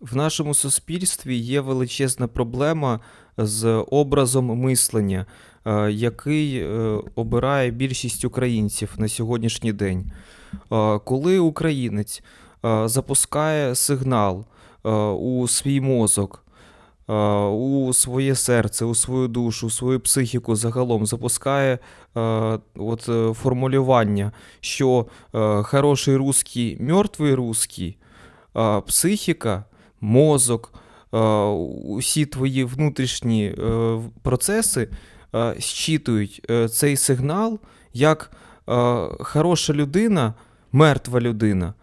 В нашому суспільстві є величезна проблема з образом мислення, е, який е, обирає більшість українців на сьогоднішній день. Е, Коли українець запускає сигнал у свій мозок, у своє серце, у свою душу, у свою психіку загалом запускає от, формулювання, що хороший русський, мертвий русський, психіка мозок, е, усі твої внутрішні е, процеси щитують е, цей сигнал як хороша людина, мертва людина.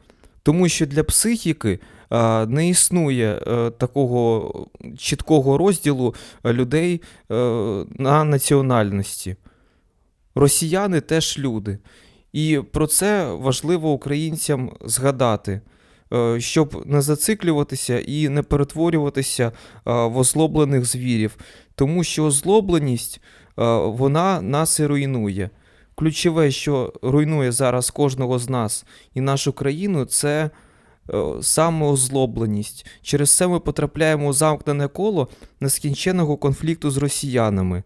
Тому що для психіки не існує такого чіткого розділу людей на національності. Росіяни теж люди. І про це важливо українцям згадати щоб не зациклюватися і не перетворюватися е, в озлоблених звірів, тому що озлобленість е, вона нас і руйнує. Ключове, що руйнує зараз кожного з нас і нашу країну, це е, саме озлобленість. Через це ми потрапляємо у замкнене коло нескінченного конфлікту з росіянами.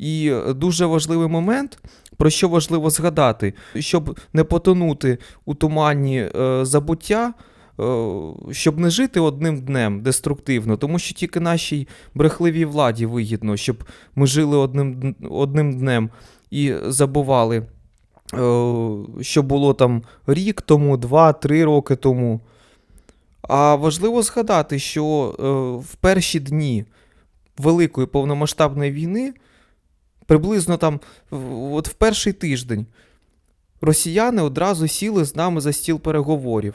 І е, дуже важливий момент, про що важливо згадати, щоб не потонути у тумані е, забуття, е, щоб не жити одним днем деструктивно, тому що тільки нашій брехливій владі вигідно, щоб ми жили одним, одним днем і забували, е, що було там рік тому, два-три роки тому. А важливо згадати, що е, в перші дні Великої повномасштабної війни, приблизно там от в перший тиждень, росіяни одразу сіли з нами за стіл переговорів.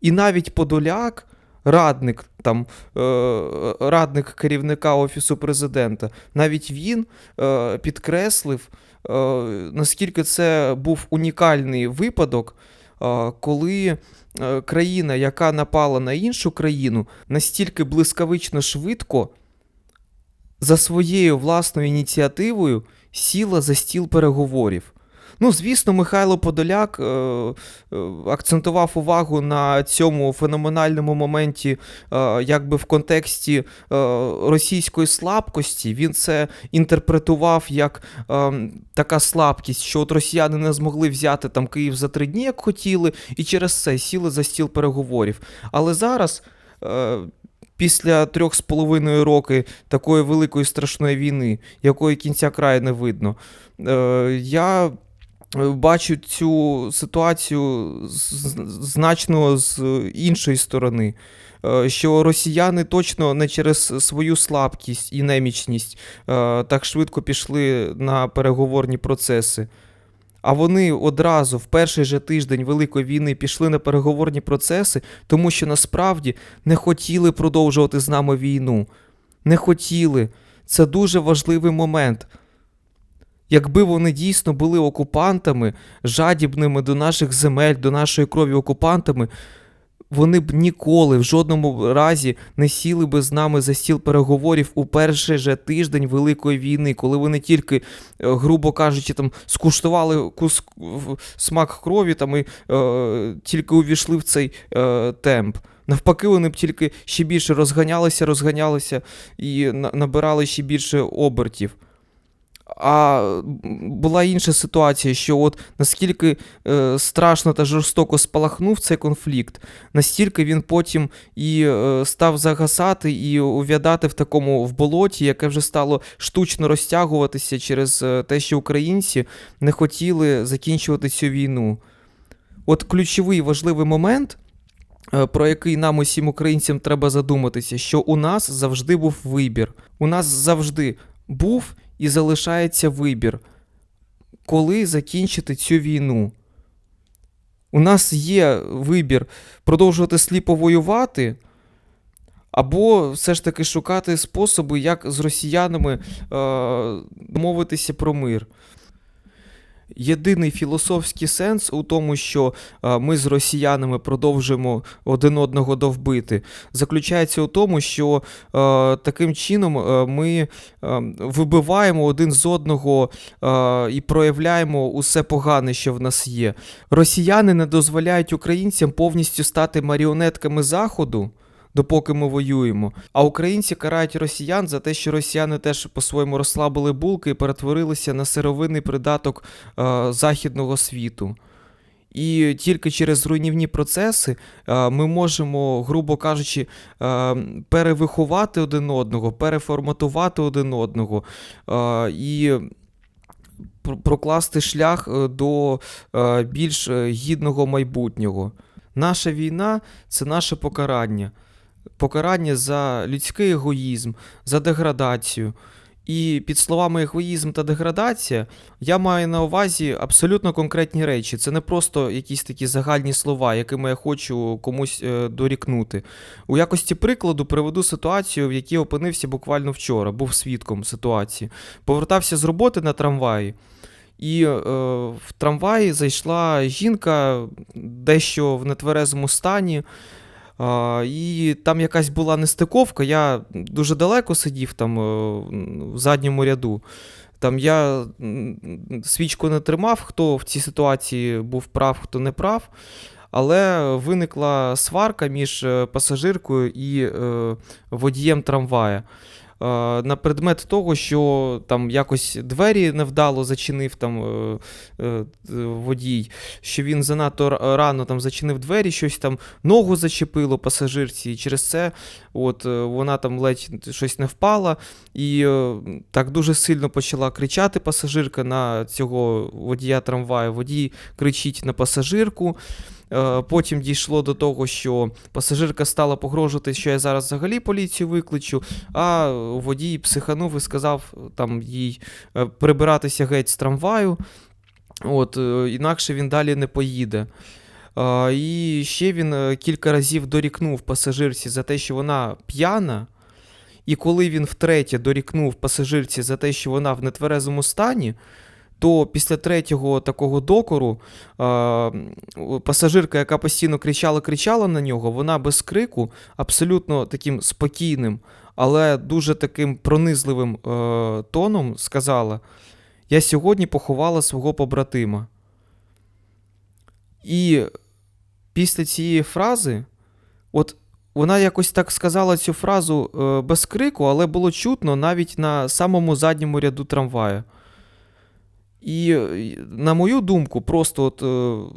І навіть Подоляк, радник, там, е, радник керівника Офісу президента, навіть він е, підкреслив, е, наскільки це був унікальний випадок, коли країна, яка напала на іншу країну, настільки блискавично швидко за своєю власною ініціативою сіла за стіл переговорів. Ну, звісно, Михайло Подоляк е, е, акцентував увагу на цьому феноменальному моменті, е, якби в контексті е, російської слабкості. Він це інтерпретував як е, така слабкість, що от росіяни не змогли взяти там Київ за три дні, як хотіли, і через це сіли за стіл переговорів. Але зараз. Е, Після трьох з половиною роки такої великої страшної війни, якої кінця краю не видно, е, я е, бачу цю ситуацію значно з іншої сторони. Е, Що росіяни точно не через свою слабкість і немічність е, так швидко пішли на переговорні процеси. А вони одразу в перший же тиждень Великої війни пішли на переговорні процеси, тому що насправді не хотіли продовжувати з нами війну. Не хотіли. Це дуже важливий момент. Якби вони дійсно були окупантами, жадібними до наших земель, до нашої крові окупантами, вони б ніколи в жодному разі не сіли би з нами за стіл переговорів у перший же тиждень Великої війни, коли вони тільки, е, грубо кажучи, там скуштували кус... смак крові там, і е, тільки увійшли в цей е, темп. Навпаки, вони б тільки ще більше розганялися, розганялися і на- набирали ще більше обертів. А була інша ситуація, що от наскільки е, страшно та жорстоко спалахнув цей конфлікт, настільки він потім і е, став загасати і увядати в такому в болоті, яке вже стало штучно розтягуватися через е, те, що українці не хотіли закінчувати цю війну. От ключовий важливий момент, е, про який нам усім українцям треба задуматися, що у нас завжди був вибір. У нас завжди був і залишається вибір, коли закінчити цю війну. У нас є вибір продовжувати сліпо воювати, або все ж таки шукати способи, як з росіянами е, домовитися про мир. Єдиний філософський сенс у тому, що е, ми з росіянами продовжуємо один одного довбити, заключається у тому, що е, таким чином е, ми вибиваємо один з одного і проявляємо усе погане, що в нас є. Росіяни не дозволяють українцям повністю стати маріонетками Заходу. Допоки ми воюємо. А українці карають росіян за те, що росіяни теж по-своєму розслабили булки і перетворилися на сировинний придаток е, західного світу. І тільки через руйнівні процеси е, ми можемо, грубо кажучи, е, перевиховати один одного, переформатувати один одного е, і прокласти шлях до більш гідного майбутнього. Наша війна це наше покарання. Покарання за людський егоїзм, за деградацію. І під словами егоїзм та деградація я маю на увазі абсолютно конкретні речі. Це не просто якісь такі загальні слова, якими я хочу комусь е, дорікнути. У якості прикладу приведу ситуацію, в якій опинився буквально вчора, був свідком ситуації. Повертався з роботи на трамваї. І е, в трамваї зайшла жінка дещо в нетверезому стані. І там якась була нестиковка. Я дуже далеко сидів там е, в задньому ряду. Там я свічку не тримав, хто в цій ситуації був прав, хто не прав. Але виникла сварка між е, пасажиркою і е, водієм трамвая. Е, На предмет того, що там якось двері невдало зачинив там е, е, водій, що він занадто рано там зачинив двері, щось там ногу зачепило пасажирці, і через це от, вона там ледь щось не впала, і так дуже сильно почала кричати пасажирка на цього водія трамваю. Водій кричить на пасажирку. Е, Потім дійшло до того, що пасажирка стала погрожувати, що я зараз взагалі поліцію викличу, а водій психанув і сказав там їй е, прибиратися геть з трамваю. От, е, інакше він далі не поїде. І ще він кілька разів дорікнув пасажирці за те, що вона п'яна. І коли він втретє дорікнув пасажирці за те, що вона в нетверезому стані, то після третього такого докору пасажирка, яка постійно кричала, кричала на нього, вона без крику, абсолютно таким спокійним, але дуже таким пронизливим е, тоном сказала: Я сьогодні поховала свого побратима. І після цієї фрази, от вона якось так сказала цю фразу е, без крику, але було чутно навіть на самому задньому ряду трамвая. І, е, на мою думку, просто от, е,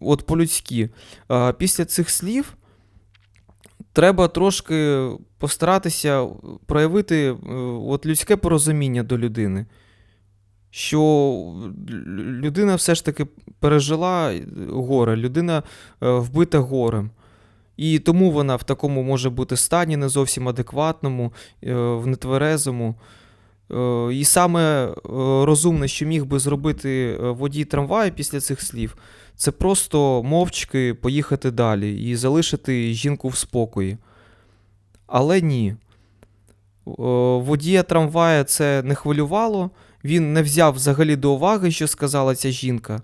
от по-людськи, е, після цих слів треба трошки постаратися проявити от людське порозуміння до людини. Що людина все ж таки пережила горе, людина вбита горем. І тому вона в такому може бути стані не зовсім адекватному, в нетверезому. Е, І саме е, розумне, що міг би зробити е, водій трамваю після цих слів, це просто мовчки поїхати далі і залишити жінку в спокої. Але ні. Водія трамвая це не хвилювало, він не взяв взагалі до уваги, що сказала ця жінка.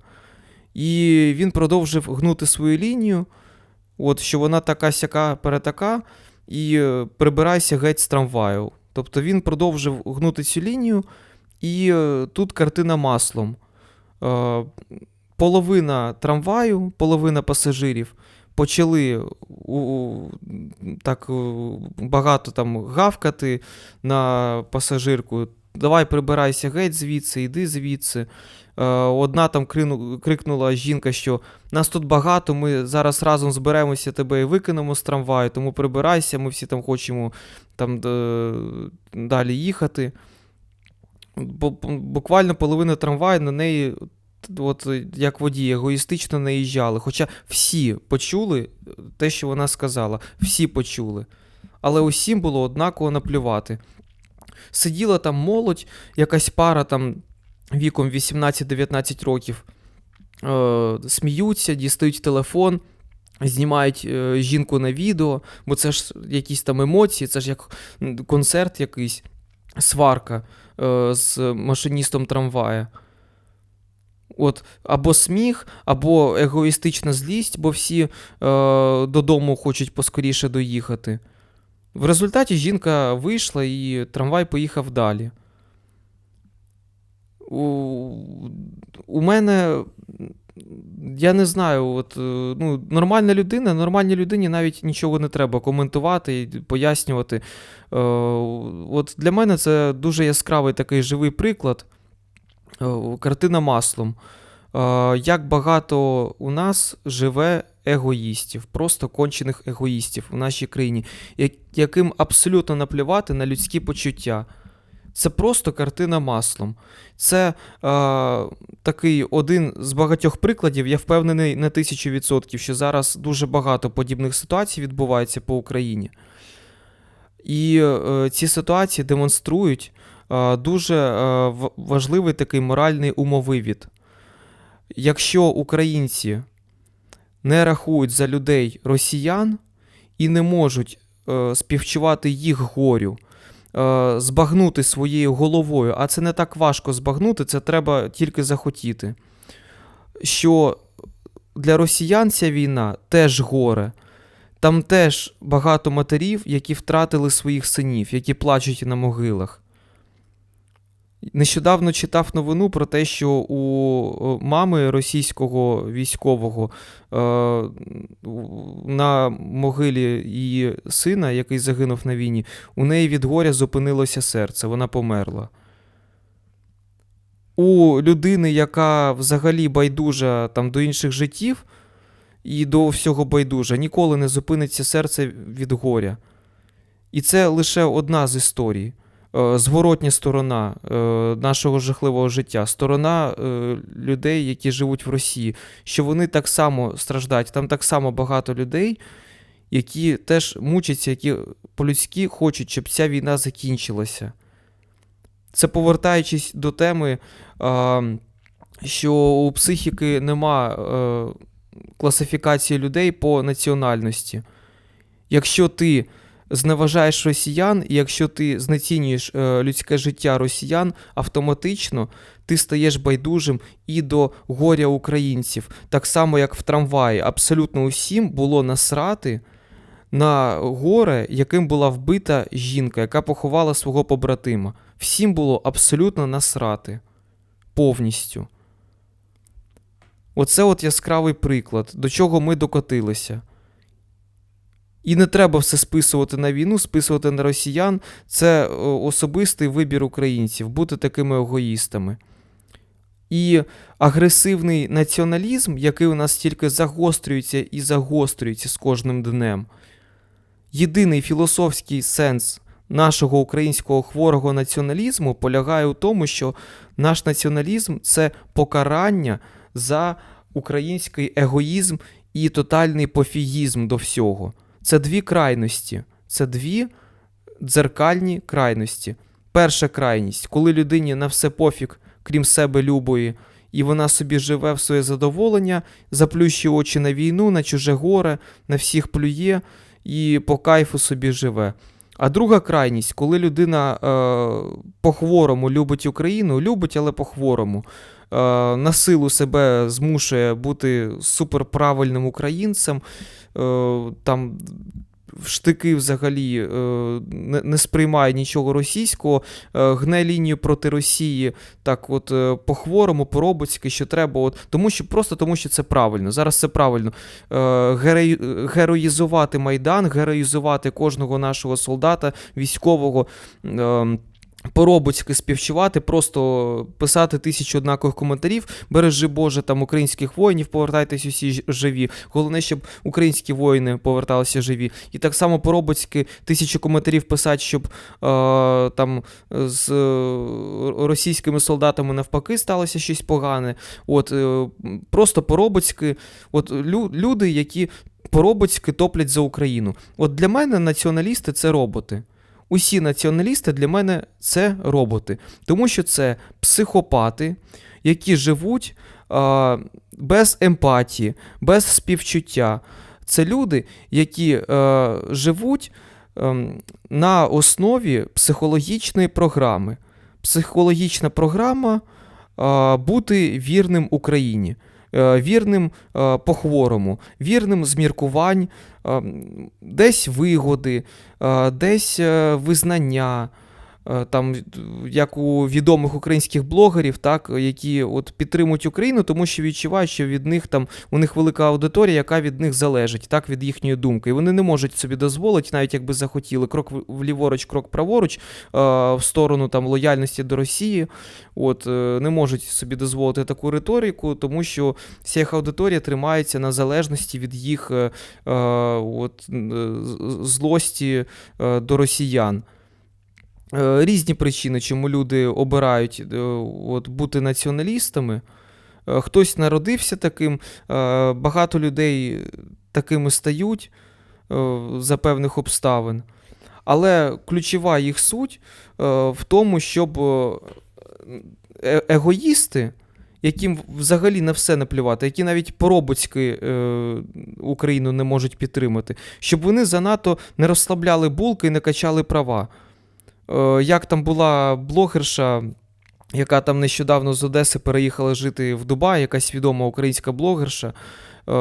І він продовжив гнути свою лінію, от що вона така сяка перетака, і прибирайся геть з трамваю. Тобто він продовжив гнути цю лінію, і е, тут картина маслом. Е, Половина трамваю, половина пасажирів почали у, так е, багато там гавкати на пасажирку. Давай прибирайся геть звідси, йди звідси. Е, Одна там крикнула жінка, що нас тут багато, ми зараз разом зберемося, тебе і викинемо з трамваю, тому прибирайся, ми всі там хочемо там е, далі їхати. Бу- бу- Буквально половина трамваю на неї, от як водій, егоїстично наїжджали. Хоча всі почули те, що вона сказала, всі почули. Але усім було однаково наплювати. Сиділа там молодь, якась пара там віком 18-19 років, е, сміються, дістають телефон, знімають е, жінку на відео, бо це ж якісь там емоції, це ж як концерт якийсь, сварка е, з машиністом трамвая. От, або сміх, або егоїстична злість, бо всі е, додому хочуть поскоріше доїхати. В результаті жінка вийшла і трамвай поїхав далі. У, у мене я не знаю, от, е, ну, нормальна людина, нормальній людині навіть нічого не треба коментувати і пояснювати. Е, От для мене це дуже яскравий такий живий приклад. Е, Картина маслом. Е, Як багато у нас живе егоїстів, просто кончених егоїстів у нашій країні, яким абсолютно наплювати на людські почуття. Це просто картина маслом. Це е, такий один з багатьох прикладів. Я впевнений на тисячу відсотків, що зараз дуже багато подібних ситуацій відбувається по Україні. І е, ці ситуації демонструють е, дуже е, важливий такий моральний умовивід. Якщо українці не рахують за людей росіян і не можуть е, співчувати їх горю, е, збагнути своєю головою, а це не так важко збагнути, це треба тільки захотіти. Що для росіян ця війна теж горе. Там теж багато матерів, які втратили своїх синів, які плачуть на могилах. Нещодавно читав новину про те, що у мами російського військового е, на могилі її сина, який загинув на війні, у неї від горя зупинилося серце, вона померла. У людини, яка взагалі байдужа там, до інших життів і до всього байдужа, ніколи не зупиниться серце від горя. І це лише одна з історій. Е, Зворотня сторона е, нашого жахливого життя, сторона е, людей, які живуть в Росії, що вони так само страждають. Там так само багато людей, які теж мучаться, які по-людськи хочуть, щоб ця війна закінчилася. Це повертаючись до теми, що у психіки нема класифікації людей по національності. Якщо ти зневажаєш росіян, і якщо ти знецінюєш е, людське життя росіян, автоматично ти стаєш байдужим і до горя українців. Так само, як в трамваї, абсолютно усім було насрати на горе, яким була вбита жінка, яка поховала свого побратима. Всім було абсолютно насрати. Повністю. Оце от яскравий приклад, до чого ми докотилися. І не треба все списувати на війну, списувати на росіян. Це е, особистий вибір українців бути такими егоїстами. І агресивний націоналізм, який у нас тільки загострюється і загострюється з кожним днем. Єдиний філософський сенс нашого українського хворого націоналізму полягає у тому, що наш націоналізм це покарання за український егоїзм і тотальний пофігізм до всього. Це дві крайності. Це дві дзеркальні крайності. Перша крайність, коли людині на все пофіг, крім себе любої, і вона собі живе в своє задоволення, заплющує очі на війну, на чуже горе, на всіх плює і по кайфу собі живе. А друга крайність, коли людина е, по-хворому любить Україну, любить, але по-хворому, на силу себе змушує бути суперправильним українцем, е, там штики взагалі е, не, сприймає нічого російського, е, гне лінію проти Росії так от е, по-хворому, по-робоцьки, що треба, от, тому що, просто тому що це правильно. Зараз це правильно. Е, героїзувати Майдан, героїзувати кожного нашого солдата, військового. По-робоцьки співчувати, просто писати тисячу однакових коментарів. Бережи Боже, там українських воїнів, повертайтесь усі живі. Головне, щоб українські воїни поверталися живі. І так само по-робоцьки тисячу коментарів писати, щоб е, там з е, російськими солдатами навпаки сталося щось погане. От е, просто по-робоцьки, от лю- люди, які по-робоцьки топлять за Україну. От для мене націоналісти це роботи. Усі націоналісти для мене це роботи, тому що це психопати, які живуть а, без емпатії, без співчуття. Це люди, які е, живуть ем, на основі психологічної програми. Психологічна програма а, бути вірним Україні, вірним е, по-хворому, вірним з міркувань, е, десь вигоди, е, десь е, визнання, е, там, як у відомих українських блогерів, так, які от підтримують Україну, тому що відчувають, що від них там у них велика аудиторія, яка від них залежить, так, від їхньої думки. І вони не можуть собі дозволити, навіть якби захотіли, крок вліворуч, крок праворуч, е, в сторону там лояльності до Росії. От е, не можуть собі дозволити таку риторику, тому що вся їх аудиторія тримається на залежності від їх е, е, от, е, злості е, до росіян. Е, Різні причини, чому люди обирають е, от, бути націоналістами. Е, Хтось народився таким, багато людей такими стають за певних обставин. Але ключова їх суть в тому, щоб егоїсти, яким взагалі на все наплювати, які навіть по-робоцьки Україну не можуть підтримати, щоб вони занадто не розслабляли булки і не качали права. Е, як там була блогерша, яка там нещодавно з Одеси переїхала жити в Дубай, якась відома українська блогерша, е,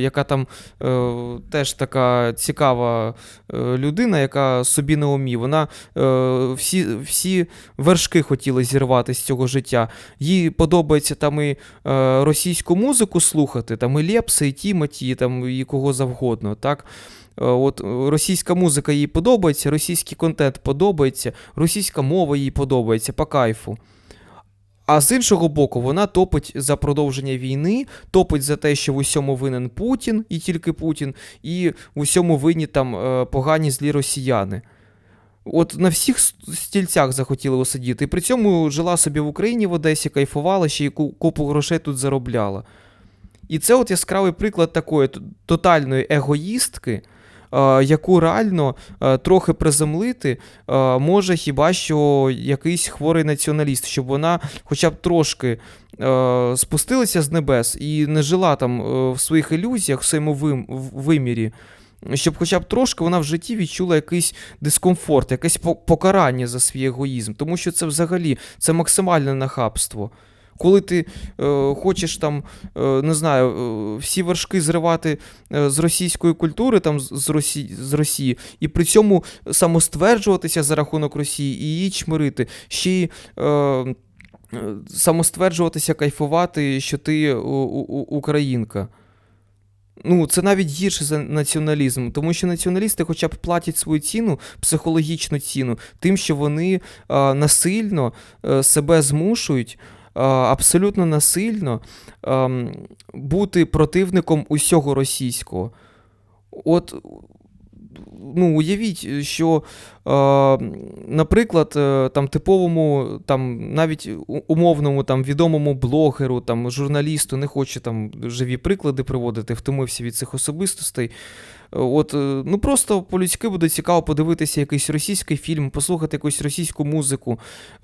яка там е, теж така цікава людина, яка собі не умі. Вона всі, всі вершки хотіла зірвати з цього життя. Їй подобається там і російську музику слухати, там і Лепса, і Тімоті, там і кого завгодно. Так? Е, От е, російська музика їй подобається, російський контент подобається, російська мова їй подобається по кайфу. А з іншого боку, вона топить за продовження війни, топить за те, що в усьому винен Путін і тільки Путін, і в усьому винні там е, погані злі росіяни. От на всіх стільцях захотіли усидіти. І при цьому жила собі в Україні в Одесі, кайфувала, ще й ку- купу грошей тут заробляла. І це от яскравий приклад такої тотальної егоїстки, яку реально е, трохи приземлити е, може хіба що якийсь хворий націоналіст, щоб вона хоча б трошки е, спустилася з небес і не жила там е, в своїх ілюзіях, в своєму вимірі. Щоб хоча б трошки вона в житті відчула якийсь дискомфорт, якесь покарання за свій егоїзм, тому що це взагалі це максимальне нахабство. Коли ти е, хочеш там, е, не знаю, е, всі вершки зривати е, з російської культури, там з, Росії, з Росії, і при цьому самостверджуватися за рахунок Росії і її чмирити, ще й е, е, самостверджуватися, кайфувати, що ти у- українка. Ну, це навіть гірше за націоналізм, тому що націоналісти хоча б платять свою ціну, психологічну ціну, тим, що вони а, насильно е, себе змушують абсолютно насильно бути противником усього російського. От, ну, уявіть, що, е, наприклад, е, там типовому, там, навіть умовному там, відомому блогеру, там, журналісту, не хочу там живі приклади приводити, втомився від цих особистостей. От, е, ну просто по-людськи буде цікаво подивитися якийсь російський фільм, послухати якусь російську музику.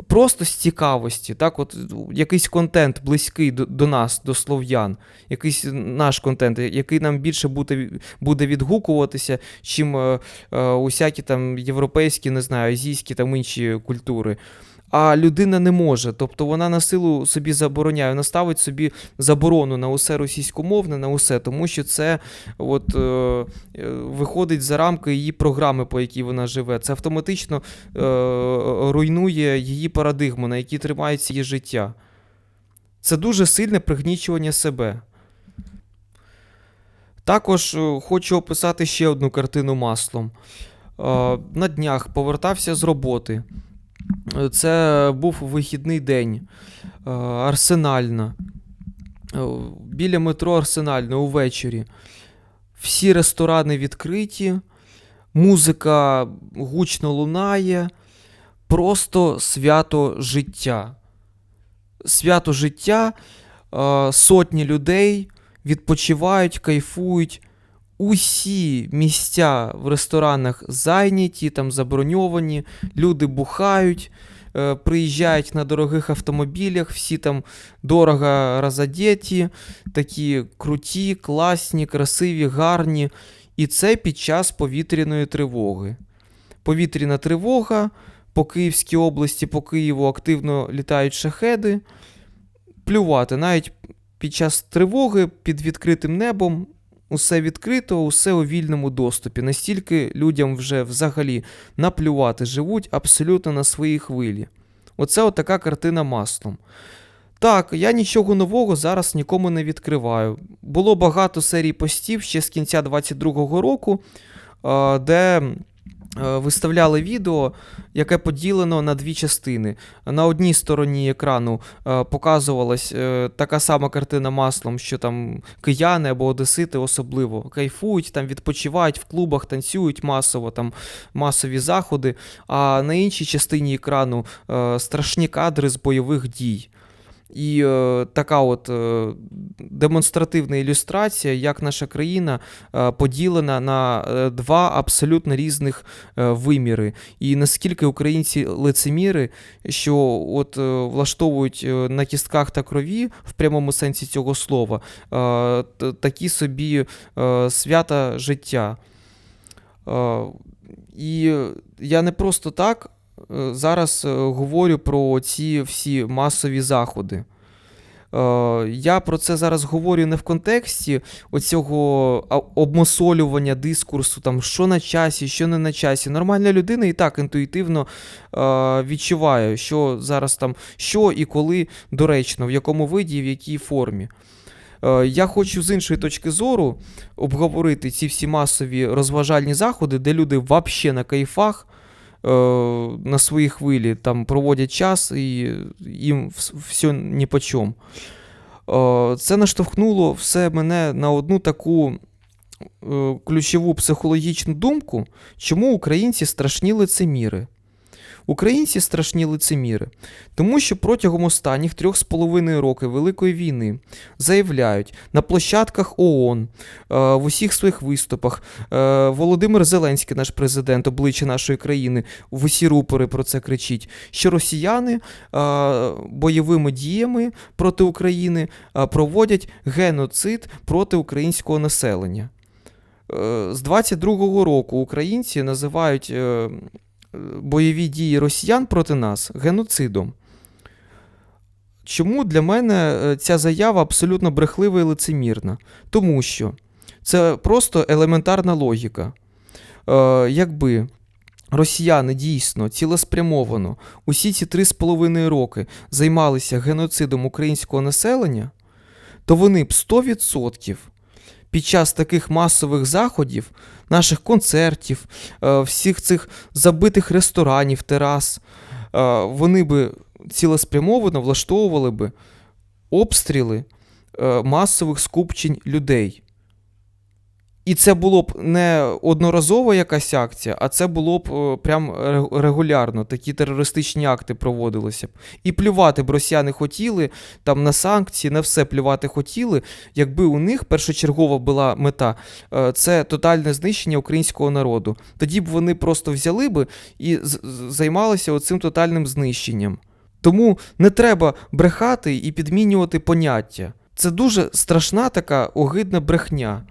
Просто з цікавості, так, от якийсь контент близький до, до нас, до слов'ян, якийсь наш контент, який нам більше буде, буде відгукуватися, чим е, е, усякі там європейські, не знаю, азійські там інші культури. А людина не може, тобто вона на силу собі забороняє, вона ставить собі заборону на усе російськомовне, на усе, тому що це от, е, е, виходить за рамки її програми, по якій вона живе. Це автоматично е, руйнує її парадигму, на якій тримається її життя. Це дуже сильне пригнічування себе. Також е, хочу описати ще одну картину маслом. Е, На днях повертався з роботи. Це був вихідний день. Е, Арсенальна. Е, Біля метро Арсенальна увечері. Всі ресторани відкриті, музика гучно лунає. Просто свято життя. Свято життя, е, сотні людей відпочивають, кайфують. Усі місця в ресторанах зайняті, там заброньовані, люди бухають, е, приїжджають на дорогих автомобілях, всі там дорого розодеті, такі круті, класні, красиві, гарні. І це під час повітряної тривоги. Повітряна тривога по Київській області, по Києву активно літають шахеди. Плювати навіть під час тривоги під відкритим небом Усе відкрито, усе у вільному доступі. Настільки людям вже взагалі наплювати живуть абсолютно на своїй хвилі. Оце отака картина маслом. Так, я нічого нового зараз нікому не відкриваю. Було багато серій постів ще з кінця 22-го року, де виставляли відео, яке поділено на дві частини. На одній стороні екрану е, показувалась е, така сама картина маслом, що там кияни або одесити особливо кайфують, там відпочивають в клубах, танцюють масово, там масові заходи. А на іншій частині екрану е, страшні кадри з бойових дій. І е, така от е, демонстративна ілюстрація, як наша країна е, поділена на е, два абсолютно різних е, виміри. І наскільки українці лицеміри, що от е, влаштовують е, на кістках та крові в прямому сенсі цього слова е, такі собі е, свята життя. Е, І я не просто так зараз е, говорю про ці всі масові заходи. Е, Я про це зараз говорю не в контексті оцього обмосолювання дискурсу, там, що на часі, що не на часі. Нормальна людина і так інтуїтивно е, відчуває, що зараз там, що і коли доречно, в якому виді і в якій формі. Е, Я хочу з іншої точки зору обговорити ці всі масові розважальні заходи, де люди взагалі на кайфах, е, на своїй хвилі там проводять час і їм все ні по чому. Це наштовхнуло все мене на одну таку е, ключову психологічну думку, чому українці страшні лицеміри. Українці страшні лицеміри, тому що протягом останніх трьох з половиною років Великої війни заявляють на площадках ООН, е, в усіх своїх виступах. е, Володимир Зеленський, наш президент, обличчя нашої країни, в усі рупори про це кричить, що росіяни е, бойовими діями проти України проводять геноцид проти українського населення. З 22-го року українці називають бойові дії росіян проти нас геноцидом. Чому для мене е, ця заява абсолютно брехлива і лицемірна? Тому що це просто елементарна логіка. Е, якби росіяни дійсно цілеспрямовано усі ці три з половиною роки займалися геноцидом українського населення, то вони б 100% під час таких масових заходів, наших концертів, е, всіх цих забитих ресторанів, терас, е, вони би цілеспрямовано влаштовували би обстріли е, масових скупчень людей. І це було б не одноразова якась акція, а це було б е, прям регулярно. Такі терористичні акти проводилися б. І плювати б росіяни хотіли там на санкції, на все плювати хотіли, якби у них першочергова була мета е, це тотальне знищення українського народу. Тоді б вони просто взяли би і займалися оцим тотальним знищенням. Тому не треба брехати і підмінювати поняття. Це дуже страшна така огидна брехня.